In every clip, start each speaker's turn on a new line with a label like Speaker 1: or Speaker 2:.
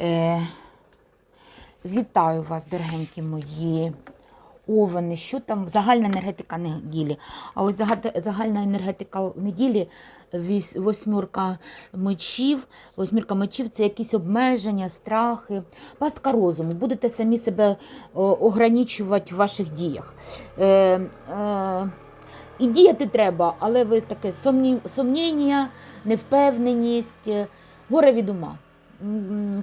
Speaker 1: Е, вітаю вас, дорогенькі мої овени. Що там? Загальна енергетика неділі. А ось загальна енергетика неділі восьмірка мечів. Восьмірка мечів це якісь обмеження, страхи, пастка розуму. Будете самі себе ограничувати в ваших діях. Е, е, і діяти треба, але ви таке сумні, сумніння, невпевненість, е, горе від ума.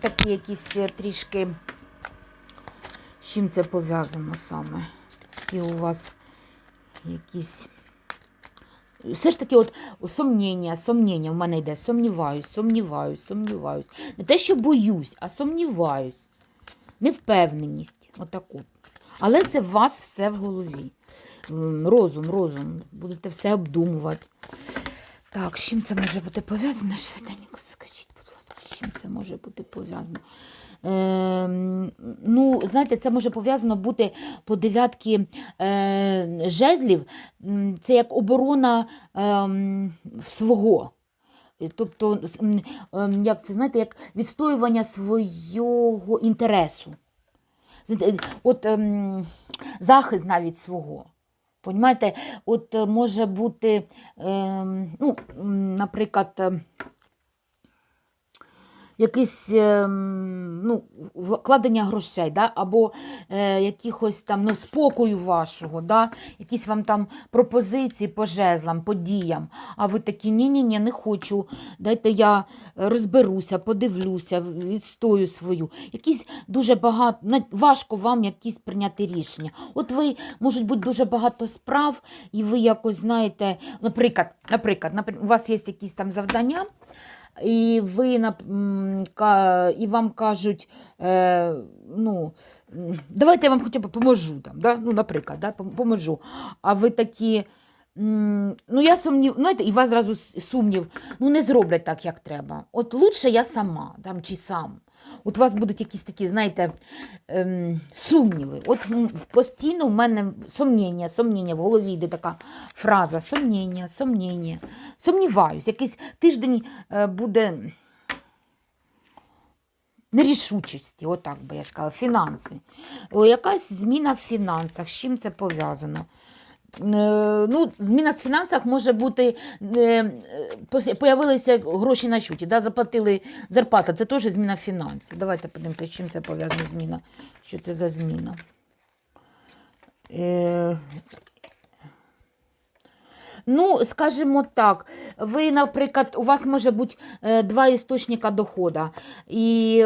Speaker 1: Такі якісь е, трішки. З чим це пов'язано саме? Які у вас якісь. Все ж таки, от сумніння, сумніння в мене йде. Сумніваюсь, сумніваюсь, сумніваюсь. Не те, що боюсь, а сумніваюсь. Невпевненість. Отаку. Але це у вас все в голові. Розум, розум. Будете все обдумувати. Так, з чим це може бути пов'язано? Швиденько скажіть, чим це може бути пов'язано? Ем, ну, знаєте, це може пов'язано бути по дев'ятки е, жезлів. Це як оборона ем, свого. Е, Тобто, ем, як це, знаєте, як відстоювання свого інтересу. От ем, захист навіть свого. Понімаєте, от е, може бути, ем, ну, наприклад, якесь ем, ну, вкладення грошей, да? або е, якихось там ну, спокою вашого, да? якісь вам там пропозиції по жезлам, по діям. А ви такі, ні-ні-ні, не хочу, дайте я розберуся, подивлюся, відстою свою. Якісь дуже багато, важко вам якісь прийняти рішення. От ви, можуть бути дуже багато справ, і ви якось знаєте, наприклад, наприклад у вас є якісь там завдання, і ви і вам кажуть, е, ну, давайте я вам хоча б поможу. Там, да? ну, наприклад, да? поможу. А ви такі. Ну, я сумнів, знаєте, і у вас зразу сумнів, ну не зроблять так, як треба. От лучше я сама там, чи сам. От у вас будуть якісь такі, знаєте, ем, сумніви. От постійно в мене сумніння, сумніння, в голові йде така фраза сумніння, сумніння. Сумніваюсь, якийсь тиждень е, буде нерішучості, отак би я сказала, фінанси. О, якась зміна в фінансах, з чим це пов'язано? Е, Ну, зміна в фінансах може бути, е, е, появилися гроші на счеті, да, заплатили зарплату, це теж зміна фінансів. Давайте подивимося, з чим це пов'язано зміна. Що це за зміна? Ну, скажімо так, ви, наприклад, у вас може бути два істочника доходу. І